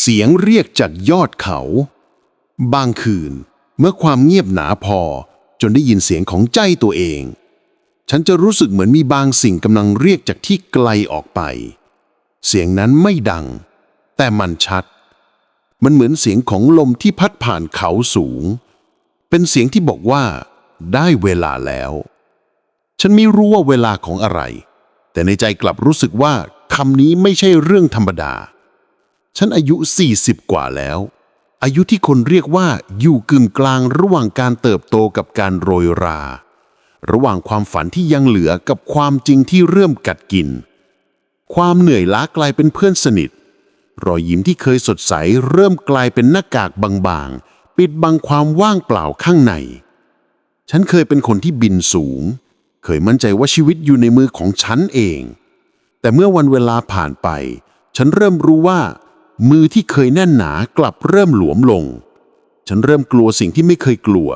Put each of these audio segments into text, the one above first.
เสียงเรียกจากยอดเขา บางคืน เมื่อความเงียบหนาพอ จนได้ยินเสียงของใจตัวเอง ฉันจะรู้สึกเหมือนมีบางสิ่งกำลังเรียกจากที่ไกลออกไป เสียงนั้นไม่ดัง แต่มันชัด มันเหมือนเสียงของลมที่พัดผ่านเขาสูง เป็นเสียงที่บอกว่า ได้เวลาแล้ว ฉันไม่รู้ว่าเวลาของอะไร แต่ในใจกลับรู้สึกว่าคำนี้ไม่ใช่เรื่องธรรมดา ฉันอายุ 40 กว่าแล้ว อายุที่คนเรียกว่าอยู่กึ่งกลางระหว่างการเติบโตกับการโรยรา ระหว่างความฝันที่ยังเหลือกับความจริงที่เริ่มกัดกิน ความเหนื่อยล้ากลายเป็นเพื่อนสนิท รอยยิ้มที่เคยสดใสเริ่มกลายเป็นหน้ากากบางๆ ปิดบังความว่างเปล่าข้างใน ฉันเคยเป็นคนที่บินสูง เคยมั่นใจว่าชีวิตอยู่ในมือของฉันเอง แต่เมื่อวันเวลาผ่านไป ฉันเริ่มรู้ว่า มือที่เคยแน่นหนากลับเริ่มหลวมลง ฉันเริ่มกลัวสิ่งที่ไม่เคยกลัว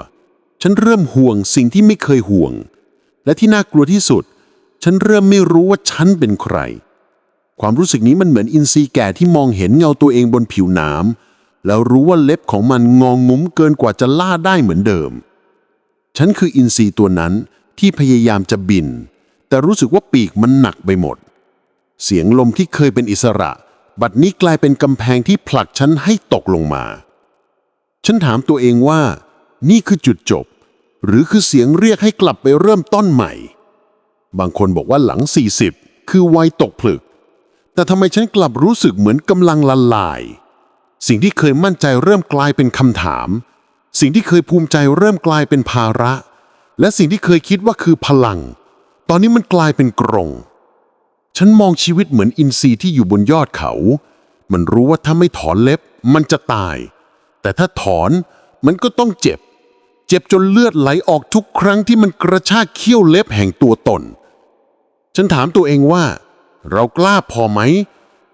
ฉันเริ่มห่วงสิ่งที่ไม่เคยห่วง และที่น่ากลัวที่สุด ฉันเริ่มไม่รู้ว่าฉันเป็นใคร ความรู้สึกนี้มันเหมือนอินทรีแก่ที่มองเห็นเงาตัวเองบนผิวน้ำแล้วรู้ว่าเล็บของมันงองงุ้มเกินกว่าจะล่าได้เหมือนเดิม ฉันคืออินทรีตัวนั้นที่พยายามจะบิน แต่รู้สึกว่าปีกมันหนักไปหมด เสียงลมที่เคยเป็นอิสระ บัดนี้กลายเป็นกำแพงที่ผลักฉันให้ตกลงมา ฉันถามตัวเองว่า นี่คือจุดจบ หรือคือเสียงเรียกให้กลับไปเริ่มต้นใหม่ บางคนบอกว่าหลัง 40 คือวัยตกผลึก แต่ทำไมฉันกลับรู้สึกเหมือนกำลังละลาย สิ่งที่เคยมั่นใจเริ่มกลายเป็นคำถาม สิ่งที่เคยภูมิใจเริ่มกลายเป็นภาระ และสิ่งที่เคยคิดว่าคือพลัง ตอนนี้มันกลายเป็นกรง ฉันมองชีวิตเหมือนอินทรีที่อยู่บนยอดเขา มันรู้ว่าถ้าไม่ถอนเล็บมันจะตาย แต่ถ้าถอนมันก็ต้องเจ็บ เจ็บจนเลือดไหลออกทุกครั้งที่มันกระชากเขี้ยวเล็บแห่งตัวตน ฉันถามตัวเองว่า เรากล้าพอไหม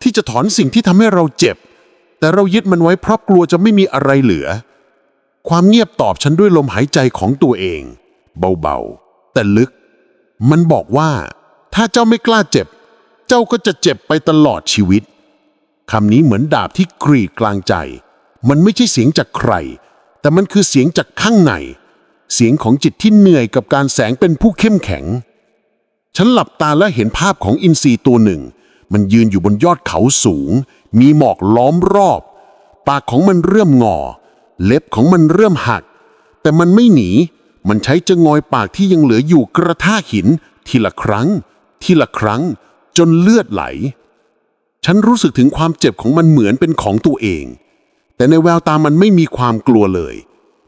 ที่จะถอนสิ่งที่ทำให้เราเจ็บ แต่เรายึดมันไว้เพราะกลัวจะไม่มีอะไรเหลือ ความเงียบตอบฉันด้วยลมหายใจของตัวเอง เบาๆ แต่ลึก มันบอกว่า ถ้าเจ้าไม่กล้าเจ็บ เจ้าก็จะเจ็บไปตลอดชีวิตคำนี้เหมือนดาบที่กรีดกลางใจ มันไม่ใช่เสียงจากใคร แต่มันคือเสียงจากข้างใน เสียงของจิตที่เหนื่อยกับการแสงเป็นผู้เข้มแข็ง ฉันหลับตาและเห็นภาพของอินทรีตัวหนึ่ง มันยืนอยู่บนยอดเขาสูง มีหมอกล้อมรอบ ปากของมันเริ่มงอ เล็บของมันเริ่มหัก แต่มันไม่หนี มันใช้จะงอยปากที่ยังเหลืออยู่กระท่าหิน ทีละครั้ง ทีละครั้ง จนเลือดไหล ฉันรู้สึกถึงความเจ็บของมันเหมือนเป็นของตัวเอง แต่ในแววตามันไม่มีความกลัวเลย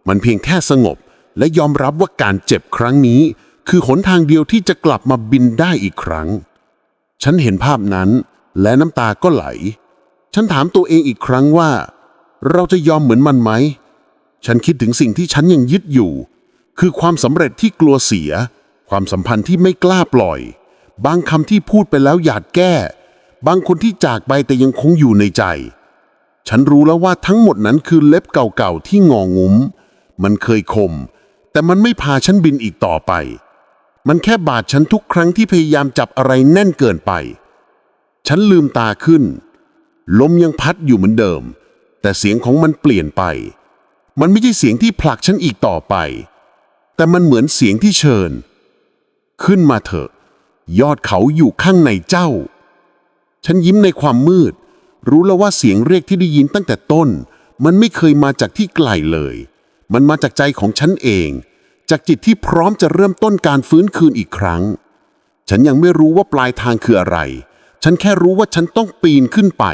มันเพียงแค่สงบและยอมรับว่าการเจ็บครั้งนี้ คือหนทางเดียวที่จะกลับมาบินได้อีกครั้ง ฉันเห็นภาพนั้นและน้ำตาก็ไหล ฉันถามตัวเองอีกครั้งว่า เราจะยอมเหมือนมันไหม ฉันคิดถึงสิ่งที่ฉันยังยึดอยู่ คือความสำเร็จที่กลัวเสีย ความสัมพันธ์ที่ไม่กล้าปล่อย บางคำที่พูดไปแล้วหยาดแก้ บางคนที่จากไปแต่ยังคงอยู่ในใจ ฉันรู้แล้วว่าทั้งหมดนั้นคือเล็บเก่าๆที่งองุ้ม มันเคยคม แต่มันไม่พาฉันบินอีกต่อไป มันแค่บาดฉันทุกครั้งที่พยายามจับอะไรแน่นเกินไป ฉันลืมตาขึ้น ลมยังพัดอยู่เหมือนเดิม แต่เสียงของมันเปลี่ยนไป มันไม่ใช่เสียงที่ผลักฉันอีกต่อไป แต่มันเหมือนเสียงที่เชิญ ขึ้นมาเถอะ ยอดเขาอยู่ข้างในเจ้า ฉันยิ้มในความมืด รู้แล้วว่าเสียงเรียกที่ได้ยินตั้งแต่ต้น มันไม่เคยมาจากที่ไกลเลย มันมาจากใจของฉันเอง จากจิตที่พร้อมจะเริ่มต้นการฟื้นคืนอีกครั้ง ฉันยังไม่รู้ว่าปลายทางคืออะไร ฉันแค่รู้ว่าฉันต้องปีนขึ้นไป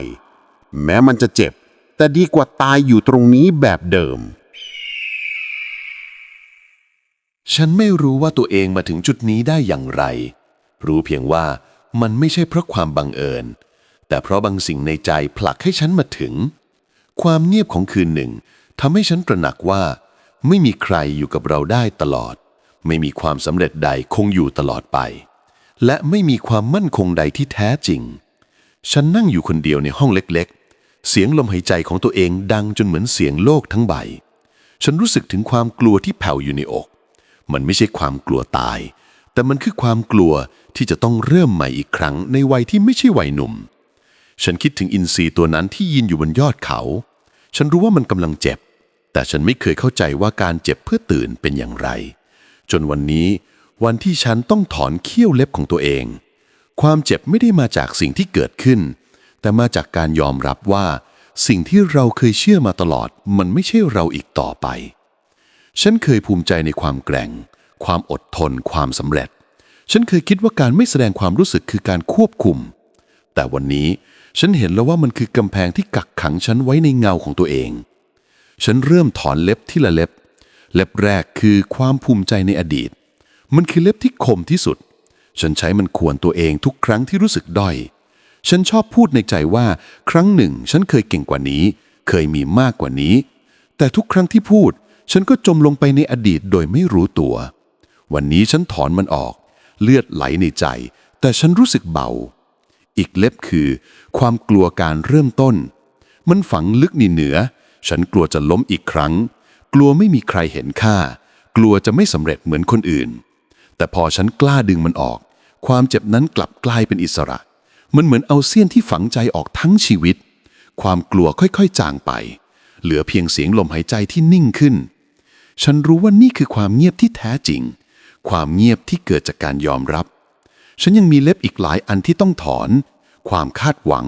แม้มันจะเจ็บ แต่ดีกว่าตายอยู่ตรงนี้แบบเดิมฉันไม่รู้ว่าตัวเองมาถึงจุดนี้ได้อย่างไร รู้เพียงว่ามันไม่ใช่เพราะความบังเอิญ แต่เพราะบางสิ่งในใจผลักให้ฉันมาถึง ความเงียบของคืนหนึ่งทำให้ฉันตระหนักว่า ไม่มีใครอยู่กับเราได้ตลอด ไม่มีความสำเร็จใดคงอยู่ตลอดไป และไม่มีความมั่นคงใดที่แท้จริง ฉันนั่งอยู่คนเดียวในห้องเล็กๆ เสียงลมหายใจของตัวเองดังจนเหมือนเสียงโลกทั้งใบ ฉันรู้สึกถึงความกลัวที่แผ่วอยู่ในอก มันไม่ใช่ความกลัวตาย แต่มันคือความกลัวที่จะต้องเริ่มใหม่อีกครั้งในวัยที่ไม่ใช่วัยหนุ่ม ฉันคิดถึงอินทรีตัวนั้นที่ยืนอยู่บนยอดเขา ฉันรู้ว่ามันกำลังเจ็บ แต่ฉันไม่เคยเข้าใจว่าการเจ็บเพื่อตื่นเป็นอย่างไร จนวันนี้ วันที่ฉันต้องถอนเขี้ยวเล็บของตัวเอง ความเจ็บไม่ได้มาจากสิ่งที่เกิดขึ้น แต่มาจากการยอมรับว่า สิ่งที่เราเคยเชื่อมาตลอด มันไม่ใช่เราอีกต่อไป ฉันเคยภูมิใจในความแกร่ง ความอดทน ความสำเร็จ ฉันเคยคิดว่าการไม่แสดงความรู้สึกคือการควบคุม แต่วันนี้ฉันเห็นแล้วว่ามันคือกำแพงที่กักขังฉันไว้ในเงาของตัวเอง ฉันเริ่มถอนเล็บที่ละเล็บ เล็บแรกคือความภูมิใจในอดีต มันคือเล็บที่คมที่สุด ฉันใช้มันขวนตัวเองทุกครั้งที่รู้สึกด้อย ฉันชอบพูดในใจว่า ครั้งหนึ่ง ฉันเคยเก่งกว่านี้ เคยมีมากกว่านี้ แต่ทุกครั้งที่พูด ฉันก็จมลงไปในอดีตโดยไม่รู้ตัว วันนี้ฉันถอนมันออก เลือดไหลในใจ แต่ฉันรู้สึกเบา อีกเล็บคือ ความกลัวการเริ่มต้น มันฝังลึกในเหนือ ฉันกลัวจะล้มอีกครั้ง กลัวไม่มีใครเห็นค่า กลัวจะไม่สำเร็จเหมือนคนอื่น แต่พอฉันกล้าดึงมันออก ความเจ็บนั้นกลับกลายเป็นอิสระ มันเหมือนเอาเสี้ยนที่ฝังใจออกทั้งชีวิต ความกลัวค่อยๆ จางไป เหลือเพียงเสียงลมหายใจที่นิ่งขึ้น ฉันรู้ว่านี่คือความเงียบที่แท้จริง ความเงียบที่เกิดจากการยอมรับ ฉันยังมีเล็บอีกหลายอันที่ต้องถอน ความคาดหวัง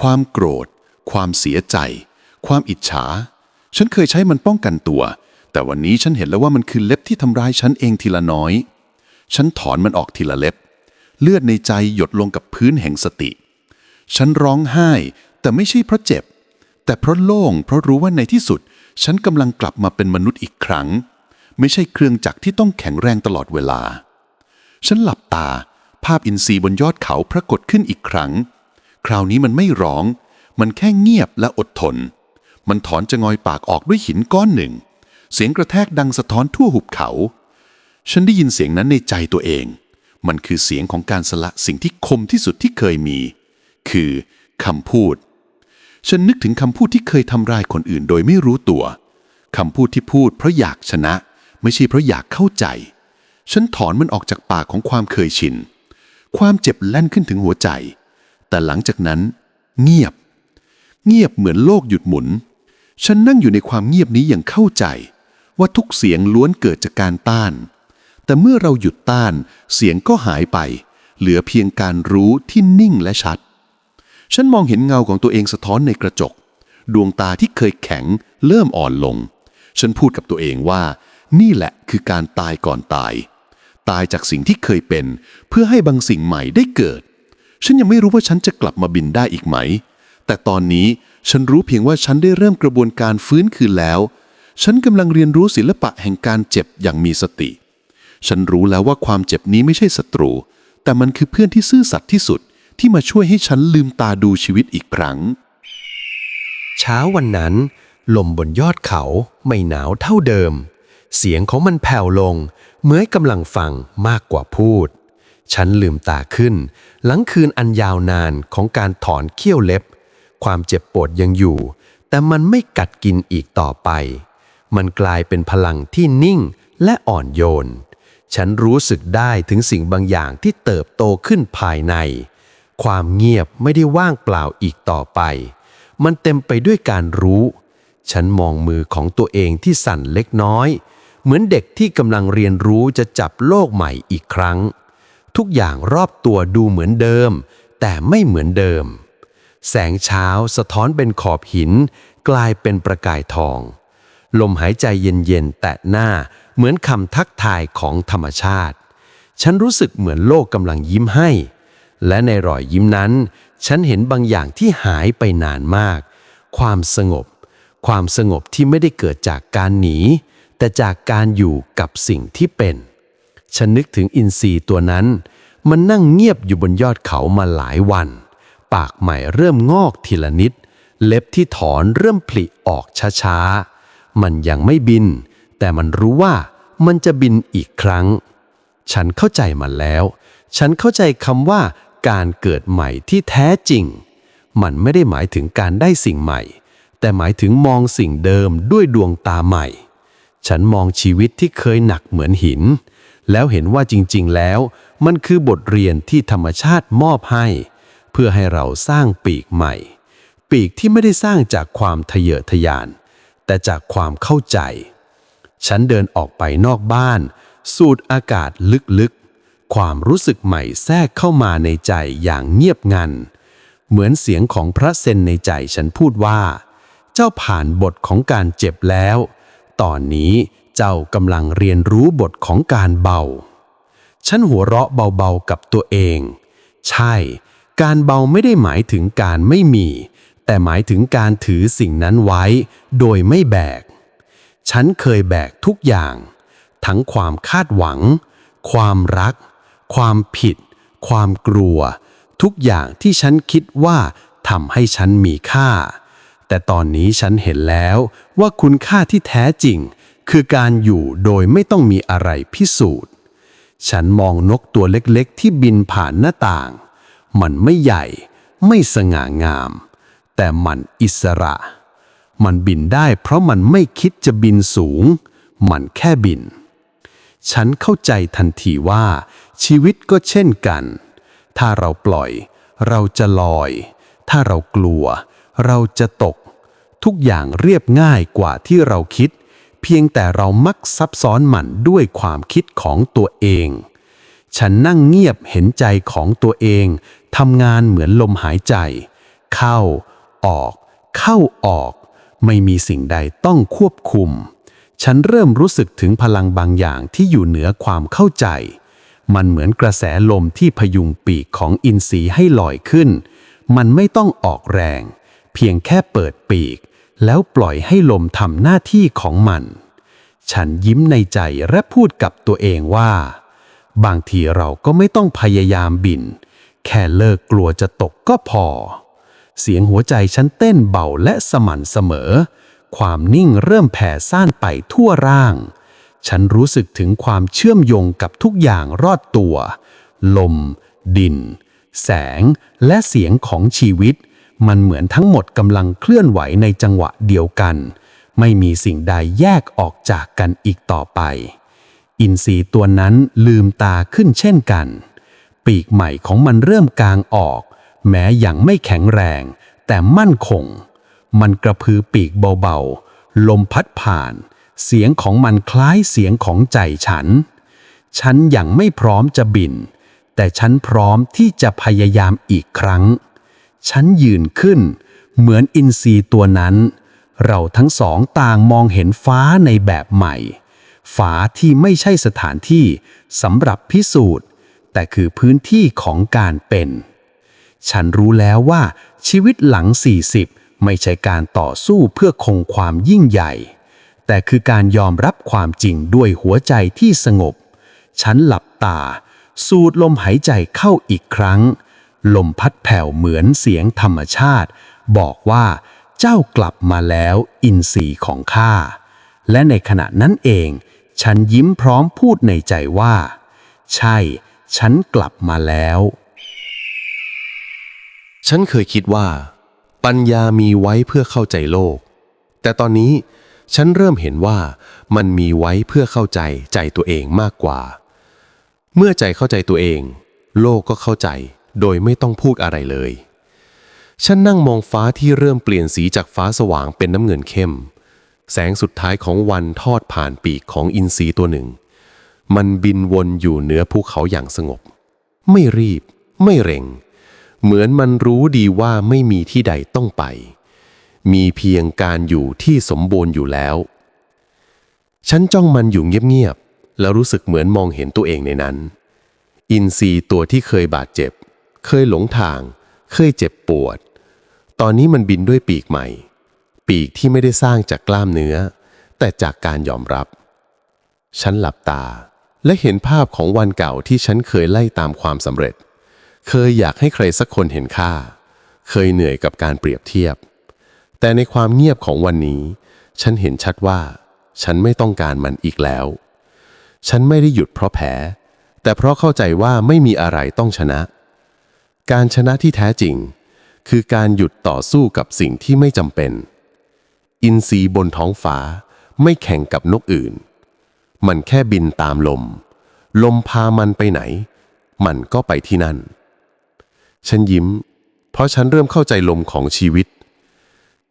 ความโกรธ ความเสียใจ ความอิจฉา ฉันเคยใช้มันป้องกันตัว แต่วันนี้ฉันเห็นแล้วว่ามันคือเล็บที่ทำร้ายฉันเองทีละน้อย ฉันถอนมันออกทีละเล็บ เลือดในใจหยดลงกับพื้นแห่งสติ ฉันร้องไห้ แต่ไม่ใช่เพราะเจ็บ แต่เพราะโล่งเพราะรู้ว่าในที่สุด ฉันกำลังกลับมาเป็นมนุษย์อีกครั้ง ไม่ใช่เครื่องจักรที่ต้องแข็งแรงตลอดเวลา ฉันหลับตา ภาพอินทรีย์บนยอดเขาปรากฏขึ้นอีกครั้ง คราวนี้มันไม่ร้อง มันแค่เงียบและอดทน มันถอนจะงอยปากออกด้วยหินก้อนหนึ่ง เสียงกระแทกดังสะท้อนทั่วหุบเขา ฉันได้ยินเสียงนั้นในใจตัวเอง มันคือเสียงของการสละสิ่งที่คมที่สุดที่เคยมี คือคำพูด ฉันนึกถึงคำพูดที่เคยทำร้ายคนอื่นโดยไม่รู้ตัวคำพูดที่พูดเพราะอยากชนะ ไม่ใช่เพราะอยากเข้าใจ ฉันถอนมันออกจากปากของความเคยชิน ความเจ็บแล่นขึ้นถึงหัวใจ แต่หลังจากนั้น เงียบ เงียบเหมือนโลกหยุดหมุน ฉันนั่งอยู่ในความเงียบนี้อย่างเข้าใจ ว่าทุกเสียงล้วนเกิดจากการต้าน แต่เมื่อเราหยุดต้านเสียงก็หายไป เหลือเพียงการรู้ที่นิ่งและชัด ฉันมองเห็นเงาของตัวเองสะท้อนในกระจก ดวงตาที่เคยแข็งเริ่มอ่อนลง ฉันพูดกับตัวเองว่า นี่แหละคือการตายก่อนตาย ตายจากสิ่งที่เคยเป็น เพื่อให้บางสิ่งใหม่ได้เกิด ฉันยังไม่รู้ว่าฉันจะกลับมาบินได้อีกไหม แต่ตอนนี้ฉันรู้เพียงว่าฉันได้เริ่มกระบวนการฟื้นคืนแล้ว ฉันกำลังเรียนรู้ศิลปะแห่งการเจ็บอย่างมีสติ ฉันรู้แล้วว่าความเจ็บนี้ไม่ใช่ศัตรู แต่มันคือเพื่อนที่ซื่อสัตย์ที่สุดที่มาช่วยให้ฉันลืมตาดูชีวิตอีกครั้ง เช้าวันนั้น ลมบนยอดเขาไม่หนาวเท่าเดิม เสียงของมันแผ่วลง เหมื่อนกำลังฟังมากกว่าพูด ฉันลืมตาขึ้น หลังคืนอันยาวนานของการถอนเขี้ยวเล็บ ความเจ็บปวดยังอยู่ แต่มันไม่กัดกินอีกต่อไป มันกลายเป็นพลังที่นิ่งและอ่อนโยน ฉันรู้สึกได้ถึงสิ่งบางอย่างที่เติบโตขึ้นภายใน ความเงียบไม่ได้ว่างเปล่าอีกต่อไป มันเต็มไปด้วยการรู้ ฉันมองมือของตัวเองที่สั่นเล็กน้อย เหมือนเด็กที่กำลังเรียนรู้จะจับโลกใหม่อีกครั้ง ทุกอย่างรอบตัวดูเหมือนเดิม แต่ไม่เหมือนเดิม แสงเช้าสะท้อนเป็นขอบหิน กลายเป็นประกายทอง ลมหายใจเย็นๆแตะหน้าเหมือนคำทักทายของธรรมชาติ ฉันรู้สึกเหมือนโลกกำลังยิ้มให้ และในรอยยิ้มนั้น ฉันเห็นบางอย่างที่หายไปนานมาก ความสงบ ความสงบที่ไม่ได้เกิดจากการหนี แต่จากการอยู่กับสิ่งที่เป็น ฉันนึกถึงอินทรีตัวนั้น มันนั่งเงียบอยู่บนยอดเขามาหลายวัน ปากใหม่เริ่มงอกทีละนิด เล็บที่ถอนเริ่มผลิออกช้าๆ มันยังไม่บิน แต่มันรู้ว่ามันจะบินอีกครั้ง ฉันเข้าใจมันแล้ว ฉันเข้าใจคำว่าการเกิดใหม่ที่แท้จริง มันไม่ได้หมายถึงการได้สิ่งใหม่ แต่หมายถึงมองสิ่งเดิมด้วยดวงตาใหม่ ฉันมองชีวิตที่เคยหนักเหมือนหิน แล้วเห็นว่าจริงๆแล้ว มันคือบทเรียนที่ธรรมชาติมอบให้ เพื่อให้เราสร้างปีกใหม่ ปีกที่ไม่ได้สร้างจากความทะเยอทะยาน แต่จากความเข้าใจ ฉันเดินออกไปนอกบ้าน สูดอากาศลึกๆ ความรู้สึกใหม่แทรกเข้ามาในใจอย่างเงียบงัน เหมือนเสียงของพระเซนในใจฉันพูดว่า เจ้าผ่านบทของการเจ็บแล้ว ตอนนี้เจ้ากำลังเรียนรู้บทของการเบา ฉันหัวเราะเบาๆกับตัวเอง ใช่ การเบาไม่ได้หมายถึงการไม่มี แต่หมายถึงการถือสิ่งนั้นไว้ โดยไม่แบก ฉันเคยแบกทุกอย่าง ทั้งความคาดหวัง ความรัก ความผิด ความกลัว ทุกอย่างที่ฉันคิดว่าทำให้ฉันมีค่า แต่ตอนนี้ฉันเห็นแล้วว่าคุณค่าที่แท้จริง คือการอยู่โดยไม่ต้องมีอะไรพิสูจน์ ฉันมองนกตัวเล็กๆ ที่บินผ่านหน้าต่าง มันไม่ใหญ่ ไม่สง่างาม แต่มันอิสระ มันบินได้เพราะมันไม่คิดจะบินสูง มันแค่บิน ฉันเข้าใจทันทีว่า ชีวิตก็เช่นกัน ถ้าเราปล่อย เราจะลอย ถ้าเรากลัว เราจะตก ทุกอย่างเรียบง่ายกว่าที่เราคิด เพียงแต่เรามักซับซ้อนมันด้วยความคิดของตัวเอง ฉันนั่งเงียบเห็นใจของตัวเองทำงานเหมือนลมหายใจ เข้า ออก เข้าออก ไม่มีสิ่งใดต้องควบคุม ฉันเริ่มรู้สึกถึงพลังบางอย่างที่อยู่เหนือความเข้าใจ มันเหมือนกระแสลมที่พยุงปีกของอินทรีให้ลอยขึ้น มันไม่ต้องออกแรง เพียงแค่เปิดปีก แล้วปล่อยให้ลมทำหน้าที่ของมัน ฉันยิ้มในใจและพูดกับตัวเองว่า บางทีเราก็ไม่ต้องพยายามบิน แค่เลิกกลัวจะตกก็พอ เสียงหัวใจฉันเต้นเบาและสม่ำเสมอ ความนิ่งเริ่มแผ่ซ่านไปทั่วร่าง ฉันรู้สึกถึงความเชื่อมโยงกับทุกอย่างรอดตัว ลม ดิน แสงและเสียงของชีวิต มันเหมือนทั้งหมดกำลังเคลื่อนไหวในจังหวะเดียวกัน ไม่มีสิ่งใดแยกออกจากกันอีกต่อไป อินทรีตัวนั้นลืมตาขึ้นเช่นกัน ปีกใหม่ของมันเริ่มกางออก แม้ยังไม่แข็งแรง แต่มั่นคง มันกระพือปีกเบาๆ ลมพัดผ่าน เสียงของมันคล้ายเสียงของใจฉัน ฉันยังไม่พร้อมจะบิน แต่ฉันพร้อมที่จะพยายามอีกครั้ง ฉันยืนขึ้น เหมือนอินทรีตัวนั้น เราทั้งสองต่างมองเห็นฟ้าในแบบใหม่ ฟ้าที่ไม่ใช่สถานที่สำหรับพิสูจน์ แต่คือพื้นที่ของการเป็น ฉันรู้แล้วว่าชีวิตหลัง 40 ไม่ใช่การต่อสู้เพื่อคงความยิ่งใหญ่ แต่คือการยอมรับความจริงด้วยหัวใจที่สงบ ฉันหลับตา สูดลมหายใจเข้าอีกครั้ง ลมพัดแผ่วเหมือนเสียงธรรมชาติ บอกว่าเจ้ากลับมาแล้วอินทรีย์ของข้า และในขณะนั้นเอง ฉันยิ้มพร้อมพูดในใจว่า ใช่ ฉันกลับมาแล้ว ฉันเคยคิดว่า ปัญญามีไว้เพื่อเข้าใจโลก แต่ตอนนี้ฉันเริ่มเห็นว่ามันมีไว้เพื่อเข้าใจใจตัวเองมากกว่า เมื่อใจเข้าใจตัวเอง โลกก็เข้าใจ โดยไม่ต้องพูดอะไรเลย ฉันนั่งมองฟ้าที่เริ่มเปลี่ยนสีจากฟ้าสว่างเป็นน้ำเงินเข้ม แสงสุดท้ายของวันทอดผ่านปีกของอินทรีตัวหนึ่ง มันบินวนอยู่เหนือภูเขาอย่างสงบ ไม่รีบ ไม่เร่ง เหมือนมันรู้ดีว่าไม่มีที่ใดต้องไป มีเพียงการอยู่ที่สมบูรณ์อยู่แล้ว ฉันจ้องมันอยู่เงียบๆแล้วรู้สึกเหมือนมองเห็นตัวเองในนั้น อินทรีย์ตัวที่เคยบาดเจ็บ เคยหลงทาง เคยเจ็บปวด ตอนนี้มันบินด้วยปีกใหม่ ปีกที่ไม่ได้สร้างจากกล้ามเนื้อ แต่จากการยอมรับ ฉันหลับตาและเห็นภาพของวันเก่าที่ฉันเคยไล่ตามความสำเร็จ เคยอยากให้ใครสักคนเห็นค่า เคยเหนื่อยกับการเปรียบเทียบ แต่ในความเงียบของวันนี้ ฉันเห็นชัดว่า ฉันไม่ต้องการมันอีกแล้ว ฉันไม่ได้หยุดเพราะแพ้แต่เพราะเข้าใจว่าไม่มีอะไรต้องชนะ การชนะที่แท้จริง คือการหยุดต่อสู้กับสิ่งที่ไม่จำเป็น อินทรีย์บนท้องฟ้าไม่แข่งกับนกอื่น มันแค่บินตามลม ลมพามันไปไหน มันก็ไปที่นั่น ฉันยิ้ม เพราะฉันเริ่มเข้าใจลมของชีวิต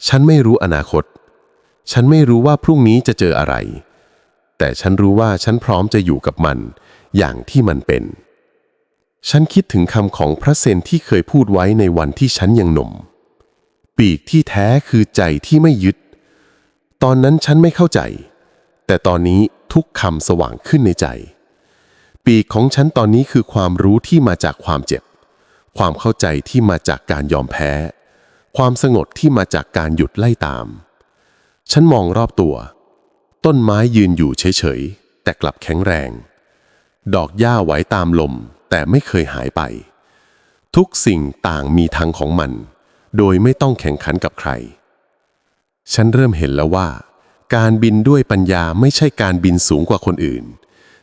ฉันไม่รู้อนาคต ฉันไม่รู้ว่าพรุ่งนี้จะเจออะไร แต่ฉันรู้ว่าฉันพร้อมจะอยู่กับมันอย่างที่มันเป็น ฉันคิดถึงคำของพระเซนที่เคยพูดไว้ในวันที่ฉันยังหนุ่ม ปีกที่แท้คือใจที่ไม่ยึด ตอนนั้นฉันไม่เข้าใจ แต่ตอนนี้ทุกคำสว่างขึ้นในใจ ปีกของฉันตอนนี้คือความรู้ที่มาจากความเจ็บ ความเข้าใจที่มาจากการยอมแพ้ ความสงบที่มาจากการหยุดไล่ตาม ฉันมองรอบตัว ต้นไม้ยืนอยู่เฉยๆแต่กลับแข็งแรง ดอกหญ้าไหวตามลม แต่ไม่เคยหายไป ทุกสิ่งต่างมีทางของมัน โดยไม่ต้องแข่งขันกับใคร ฉันเริ่มเห็นแล้วว่า การบินด้วยปัญญาไม่ใช่การบินสูงกว่าคนอื่น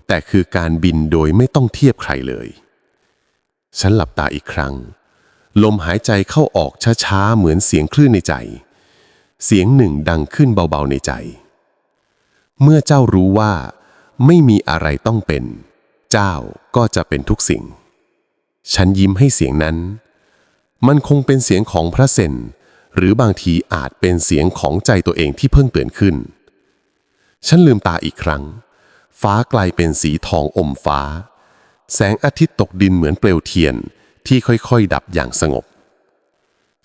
แต่คือการบินโดยไม่ต้องเทียบใครเลย ฉันหลับตาอีกครั้ง ลมหายใจเข้าออกช้าๆเหมือนเสียงคลื่นในใจ เสียงหนึ่งดังขึ้นเบาๆในใจ เมื่อเจ้ารู้ว่า ไม่มีอะไรต้องเป็น เจ้าก็จะเป็นทุกสิ่ง ฉันยิ้มให้เสียงนั้น มันคงเป็นเสียงของพระเซนหรือบางทีอาจเป็นเสียงของใจตัวเองที่เพิ่งเตื่นขึ้น ฉันลืมตาอีกครั้ง ฟ้ากลายเป็นสีทองอมฟ้า แสงอาทิตย์ตกดินเหมือนเปลวเทียนที่ค่อยๆ ดับอย่างสงบ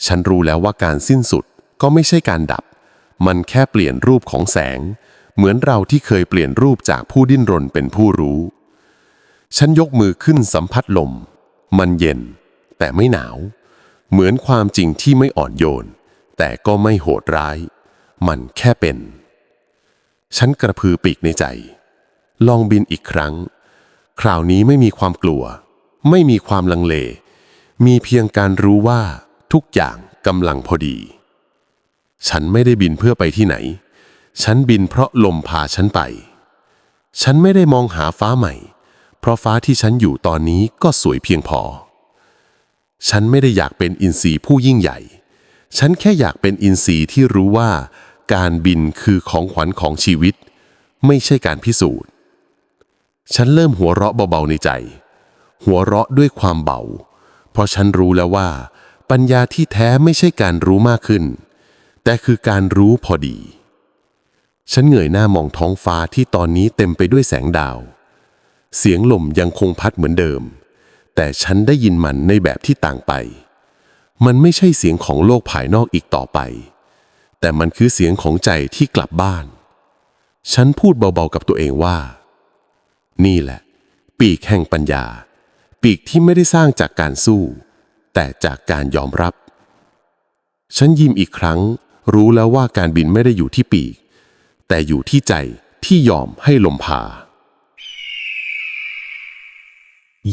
ฉันรู้แล้วว่าการสิ้นสุดก็ไม่ใช่การดับ มันแค่เปลี่ยนรูปของแสง เหมือนเราที่เคยเปลี่ยนรูปจากผู้ดิ้นรนเป็นผู้รู้ ฉันยกมือขึ้นสัมผัสลม มันเย็น แต่ไม่หนาว เหมือนความจริงที่ไม่อ่อนโยน แต่ก็ไม่โหดร้าย มันแค่เป็น ฉันกระพือปีกในใจ ลองบินอีกครั้ง คราวนี้ไม่มีความกลัว ไม่มีความลังเล มีเพียงการรู้ว่าทุกอย่างกำลังพอดี ฉันไม่ได้บินเพื่อไปที่ไหน ฉันบินเพราะลมพาฉันไป ฉันไม่ได้มองหาฟ้าใหม่ เพราะฟ้าที่ฉันอยู่ตอนนี้ก็สวยเพียงพอ ฉันไม่ได้อยากเป็นอินทรีผู้ยิ่งใหญ่ ฉันแค่อยากเป็นอินทรีที่รู้ว่า การบินคือของขวัญของชีวิต ไม่ใช่การพิสูจน์ ฉันเริ่มหัวเราะเบาๆในใจ หัวเราะด้วยความเบา เพราะฉันรู้แล้วว่า ปัญญาที่แท้ไม่ใช่การรู้มากขึ้น แต่คือการรู้พอดี ฉันเงยหน้ามองท้องฟ้าที่ตอนนี้เต็มไปด้วยแสงดาว เสียงลมยังคงพัดเหมือนเดิม แต่ฉันได้ยินมันในแบบที่ต่างไป มันไม่ใช่เสียงของโลกภายนอกอีกต่อไป แต่มันคือเสียงของใจที่กลับบ้าน ฉันพูดเบาๆกับตัวเองว่า นี่แหละ ปีกแห่งปัญญา ปีกที่ไม่ได้สร้างจากการสู้ แต่จากการยอมรับ ฉันยิ้มอีกครั้ง รู้แล้วว่าการบินไม่ได้อยู่ที่ปีก แต่อยู่ที่ใจที่ยอมให้ลมพา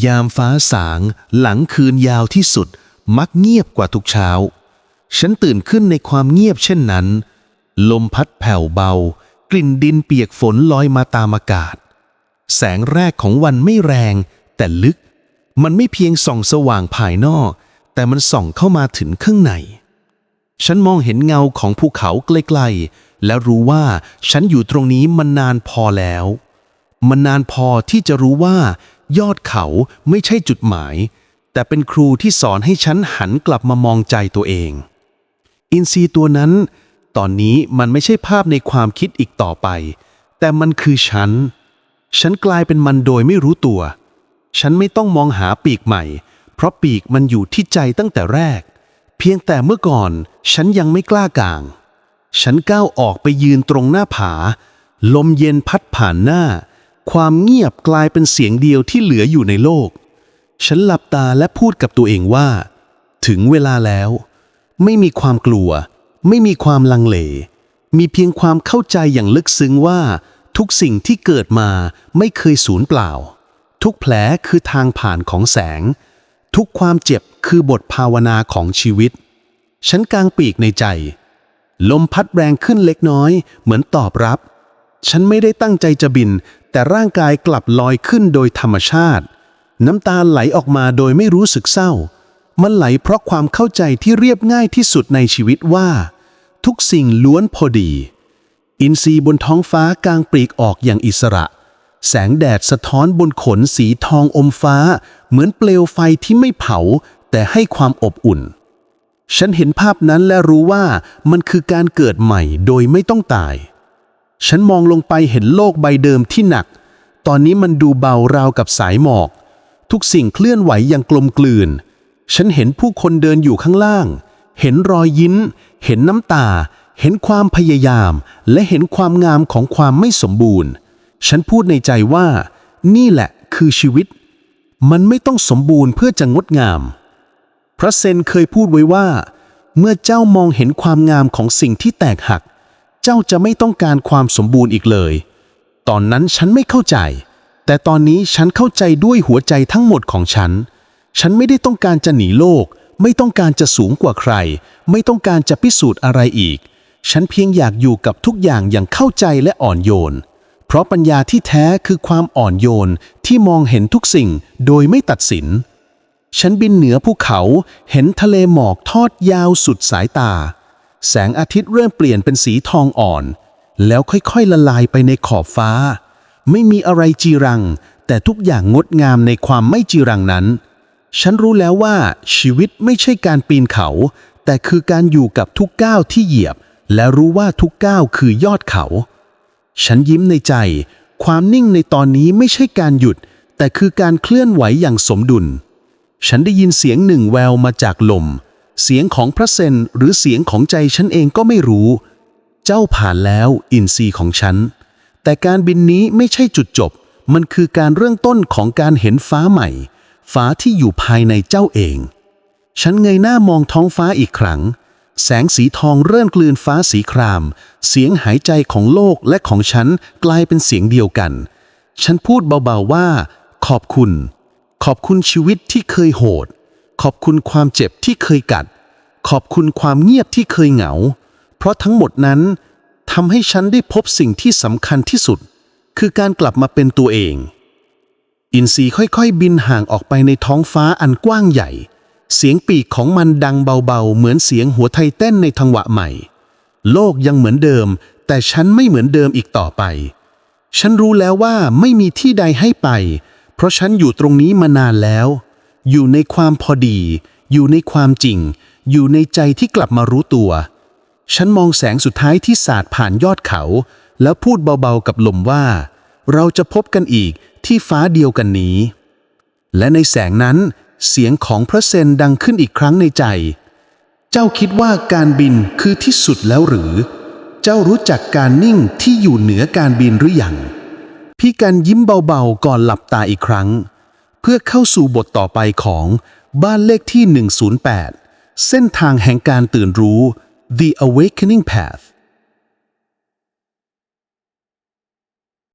ยามฟ้าสางหลังคืนยาวที่สุด มักเงียบกว่าทุกเช้า ฉันตื่นขึ้นในความเงียบเช่นนั้น ลมพัดแผ่วเบา กลิ่นดินเปียกฝนลอยมาตามอากาศ แสงแรกของวันไม่แรง แต่ลึก มันไม่เพียงส่องสว่างภายนอก แต่มันส่องเข้ามาถึงข้างใน ฉันมองเห็นเงาของภูเขาใกลๆ แล้วรู้ว่าฉันอยู่ตรงนี้มันนานพอแล้ว มันนานพอที่จะรู้ว่า ยอดเขาไม่ใช่จุดหมาย แต่เป็นครูที่สอนให้ฉันหันกลับมามองใจตัวเอง อินทรีย์ตัวนั้น ตอนนี้มันไม่ใช่ภาพในความคิดอีกต่อไป แต่มันคือฉัน ฉันกลายเป็นมันโดยไม่รู้ตัว ฉันไม่ต้องมองหาปีกใหม่ เพราะปีกมันอยู่ที่ใจตั้งแต่แรก เพียงแต่เมื่อก่อนฉันยังไม่กล้ากาง ฉันก้าวออกไปยืนตรงหน้าผา ลมเย็นพัดผ่านหน้า ความเงียบกลายเป็นเสียงเดียวที่เหลืออยู่ในโลก ฉันหลับตาและพูดกับตัวเองว่า ถึงเวลาแล้ว ไม่มีความกลัว ไม่มีความลังเล มีเพียงความเข้าใจอย่างลึกซึ้งว่า ทุกสิ่งที่เกิดมาไม่เคยสูญเปล่า ทุกแผลคือทางผ่านของแสง ทุกความเจ็บคือบทภาวนาของชีวิต ฉันกางปีกในใจ ลมพัดแรงขึ้นเล็กน้อย เหมือนตอบรับ ฉันไม่ได้ตั้งใจจะบิน แต่ร่างกายกลับลอยขึ้นโดยธรรมชาติ น้ำตาไหลออกมาโดยไม่รู้สึกเศร้า มันไหลเพราะความเข้าใจที่เรียบง่ายที่สุดในชีวิตว่า ทุกสิ่งล้วนพอดี อินทรีย์บนท้องฟ้ากลางปลีกออกอย่างอิสระ แสงแดดสะท้อนบนขนสีทองอมฟ้า เหมือนเปลวไฟที่ไม่เผา แต่ให้ความอบอุ่น ฉันเห็นภาพนั้นและรู้ว่ามันคือการเกิดใหม่โดยไม่ต้องตาย ฉันมองลงไปเห็นโลกใบเดิมที่หนัก ตอนนี้มันดูเบาราวกับสายหมอก ทุกสิ่งเคลื่อนไหวอย่างกลมกลืน ฉันเห็นผู้คนเดินอยู่ข้างล่าง เห็นรอยยิ้ม เห็นน้ำตา เห็นความพยายาม และเห็นความงามของความไม่สมบูรณ์ ฉันพูดในใจว่า นี่แหละคือชีวิต มันไม่ต้องสมบูรณ์เพื่อจะงดงาม พระเซนเคยพูดไว้ว่า เมื่อเจ้ามองเห็นความงามของสิ่งที่แตกหัก เจ้าจะไม่ต้องการความสมบูรณ์อีกเลย ตอนนั้นฉันไม่เข้าใจ แต่ตอนนี้ฉันเข้าใจด้วยหัวใจทั้งหมดของฉัน ฉันไม่ได้ต้องการจะหนีโลก ไม่ต้องการจะสูงกว่าใคร ไม่ต้องการจะพิสูจน์อะไรอีก ฉันเพียงอยากอยู่กับทุกอย่างอย่างเข้าใจและอ่อนโยน เพราะปัญญาที่แท้คือความอ่อนโยนที่มองเห็นทุกสิ่งโดยไม่ตัดสิน ฉันบินเหนือภูเขา เห็นทะเลหมอกทอดยาวสุดสายตา แสงอาทิตย์เริ่มเปลี่ยนเป็นสีทองอ่อน แล้วค่อยๆละลายไปในขอบฟ้า ไม่มีอะไรจีรัง แต่ทุกอย่างงดงามในความไม่จีรังนั้น ฉันรู้แล้วว่าชีวิตไม่ใช่การปีนเขา แต่คือการอยู่กับทุกก้าวที่เหยียบ และรู้ว่าทุกก้าวคือยอดเขา ฉันยิ้มในใจ ความนิ่งในตอนนี้ไม่ใช่การหยุด แต่คือการเคลื่อนไหวอย่างสมดุล ฉันได้ยินเสียงหนึ่งแววมาจากลม เสียงของพระเซนหรือเสียงของใจฉันเองก็ไม่รู้ เจ้าผ่านแล้วอินทรีย์ของฉัน แต่การบินนี้ไม่ใช่จุดจบ มันคือการเริ่มต้นของการเห็นฟ้าใหม่ ฟ้าที่อยู่ภายในเจ้าเอง ฉันเงยหน้ามองท้องฟ้าอีกครั้ง แสงสีทองเริ่มกลืนฟ้าสีคราม เสียงหายใจของโลกและของฉันกลายเป็นเสียงเดียวกัน ฉันพูดเบาๆว่า ขอบคุณ ขอบคุณชีวิตที่เคยโหด ขอบคุณความเจ็บที่เคยกัด ขอบคุณความเงียบที่เคยเหงา เพราะทั้งหมดนั้นทำให้ฉันได้พบสิ่งที่สำคัญที่สุด คือการกลับมาเป็นตัวเอง อินทรีค่อยๆ บินห่างออกไปในท้องฟ้าอันกว้างใหญ่ เสียงปีกของมันดังเบาๆ เหมือนเสียงหัวไทยเต้นในทังหวะใหม่ โลกยังเหมือนเดิม แต่ฉันไม่เหมือนเดิมอีกต่อไป ฉันรู้แล้วว่าไม่มีที่ใดให้ไป เพราะฉันอยู่ตรงนี้มานานแล้ว อยู่ในความพอดี อยู่ในความจริง อยู่ในใจที่กลับมารู้ตัว ฉันมองแสงสุดท้ายที่สาดผ่านยอดเขา แล้วพูดเบาๆกับลมว่า เราจะพบกันอีกที่ฟ้าเดียวกันนี้ และในแสงนั้น เสียงของพระเซนดังขึ้นอีกครั้งในใจ เจ้าคิดว่าการบินคือที่สุดแล้วหรือ เจ้ารู้จักการนิ่งที่อยู่เหนือการบินหรือยังพี่กันยิ้มเบาๆก่อนหลับตาอีกครั้ง เพื่อเข้าสู่บทต่อไปของบ้านเลขที่ 108 เส้นทางแห่งการตื่นรู้ The Awakening Path